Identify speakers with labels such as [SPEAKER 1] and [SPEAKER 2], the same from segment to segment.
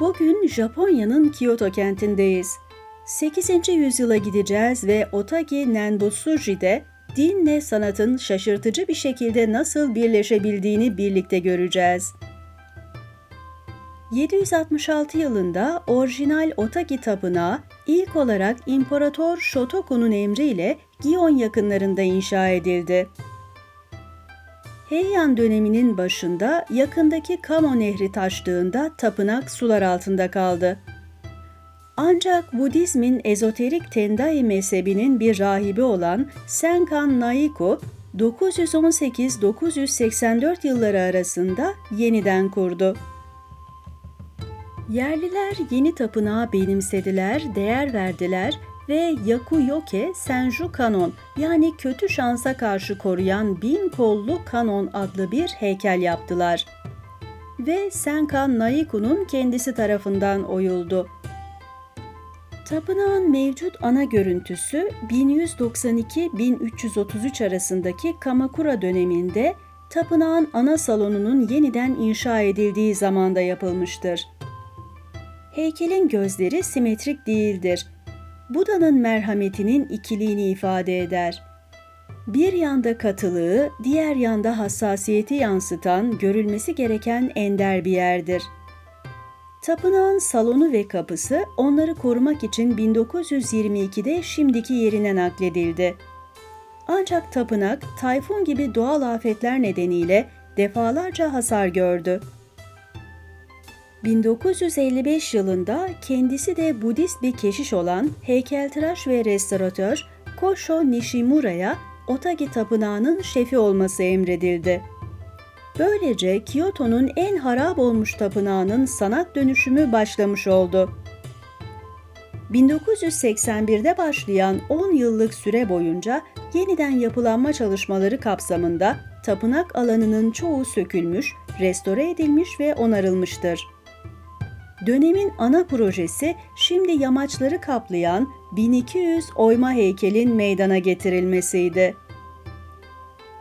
[SPEAKER 1] Bugün Japonya'nın Kyoto kentindeyiz. 8. yüzyıla gideceğiz ve Otagi Nenbutsuji'de dinle sanatın şaşırtıcı bir şekilde nasıl birleşebildiğini birlikte göreceğiz. 766 yılında orijinal Otagi Tapınağı ilk olarak İmparator Shotoku'nun emriyle Gion yakınlarında inşa edildi. Heian döneminin başında yakındaki Kamo Nehri taştığında tapınak sular altında kaldı. Ancak Budizmin ezoterik Tendai mezhebinin bir rahibi olan Senkan Naiko 918-984 yılları arasında yeniden kurdu. Yerliler yeni tapınağı benimsediler, değer verdiler ve Yakuyoke Senju Kanon yani kötü şansa karşı koruyan bin kollu kanon adlı bir heykel yaptılar. Ve Senkan Naiku'nun kendisi tarafından oyuldu. Tapınağın mevcut ana görüntüsü 1192-1333 arasındaki Kamakura döneminde tapınağın ana salonunun yeniden inşa edildiği zamanda yapılmıştır. Heykelin gözleri simetrik değildir. Buda'nın merhametinin ikiliğini ifade eder. Bir yanda katılığı, diğer yanda hassasiyeti yansıtan, görülmesi gereken ender bir yerdir. Tapınağın salonu ve kapısı onları korumak için 1922'de şimdiki yerine nakledildi. Ancak tapınak tayfun gibi doğal afetler nedeniyle defalarca hasar gördü. 1955 yılında kendisi de Budist bir keşiş olan heykeltıraş ve restoratör Kosho Nishimura'ya Otagi Tapınağı'nın şefi olması emredildi. Böylece Kyoto'nun en harap olmuş tapınağının sanat dönüşümü başlamış oldu. 1981'de başlayan 10 yıllık süre boyunca yeniden yapılanma çalışmaları kapsamında tapınak alanının çoğu sökülmüş, restore edilmiş ve onarılmıştır. Dönemin ana projesi şimdi yamaçları kaplayan 1200 oyma heykelin meydana getirilmesiydi.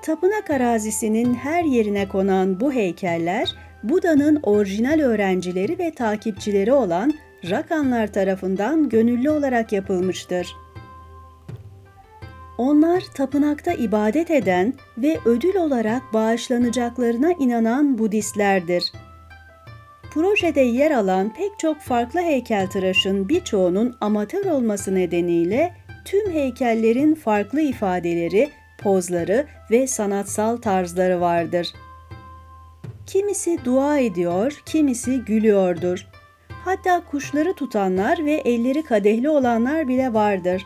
[SPEAKER 1] Tapınak arazisinin her yerine konan bu heykeller, Buda'nın orijinal öğrencileri ve takipçileri olan Rakanlar tarafından gönüllü olarak yapılmıştır. Onlar tapınakta ibadet eden ve ödül olarak bağışlanacaklarına inanan Budistlerdir. Projede yer alan pek çok farklı heykeltıraşın birçoğunun amatör olması nedeniyle tüm heykellerin farklı ifadeleri, pozları ve sanatsal tarzları vardır. Kimisi dua ediyor, kimisi gülüyordur. Hatta kuşları tutanlar ve elleri kadehli olanlar bile vardır.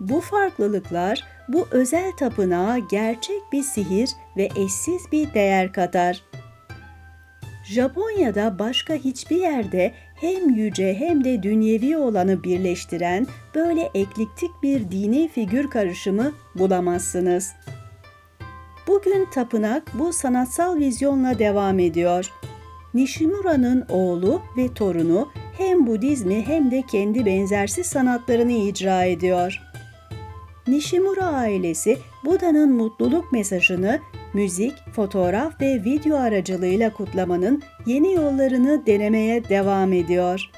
[SPEAKER 1] Bu farklılıklar bu özel tapınağa gerçek bir sihir ve eşsiz bir değer katar. Japonya'da başka hiçbir yerde hem yüce hem de dünyevi olanı birleştiren böyle eklektik bir dini figür karışımı bulamazsınız. Bugün tapınak bu sanatsal vizyonla devam ediyor. Nishimura'nın oğlu ve torunu hem Budizmi hem de kendi benzersiz sanatlarını icra ediyor. Nishimura ailesi Buda'nın mutluluk mesajını müzik, fotoğraf ve video aracılığıyla kutlamanın yeni yollarını denemeye devam ediyor.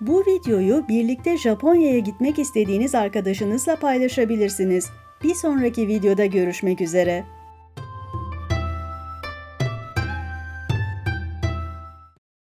[SPEAKER 1] Bu videoyu birlikte Japonya'ya gitmek istediğiniz arkadaşınızla paylaşabilirsiniz. Bir sonraki videoda görüşmek üzere.